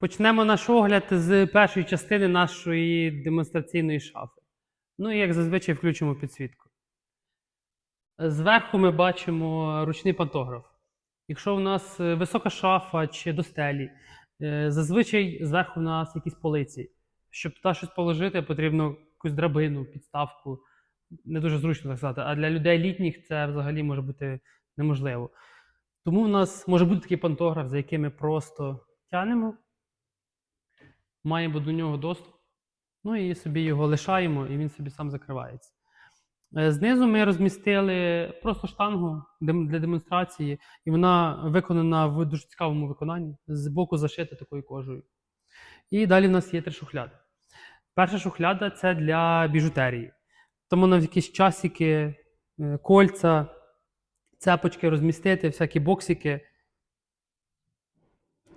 Почнемо наш огляд з першої частини нашої демонстраційної шафи. Ну і як зазвичай включимо підсвітку. Зверху ми бачимо ручний пантограф. Якщо у нас е, висока шафа чи до стелі, е, зазвичай зверху у нас якісь полиці. Щоб туди щось положити, потрібно якусь драбину, підставку. Не дуже зручно так сказати. А для людей літніх це взагалі може бути неможливо. Тому в нас може бути такий пантограф, за яким ми просто тянемо, маємо до нього доступ, ну і собі його лишаємо, і він собі сам закривається. Е, Знизу ми розмістили просто штангу для демонстрації, і вона виконана в дуже цікавому виконанні, з боку зашита такою кожею. І далі в нас є три шухляди. Перша шухляда це для біжутерії. Тому на якісь часики, е, кольця, цепочки розмістити, всякі боксики.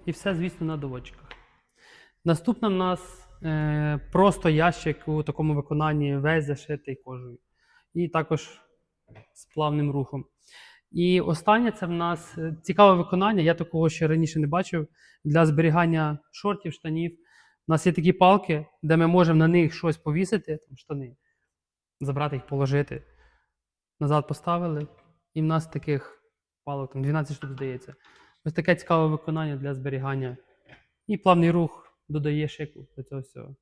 І все, звісно, на доводчиках. Наступна в нас е, просто ящик у такому виконанні весь зашитий кожею. І також з плавним рухом. І останнє це в нас е, цікаве виконання. Я такого ще раніше не бачив для зберігання шортів, штанів. У нас є такі палки, де ми можемо на них щось повісити, там штани, забрати їх, положити. Назад поставили. І в нас таких палок там 12 штук здається. Ось таке цікаве виконання для зберігання. І плавний рух додає шику до цього всього.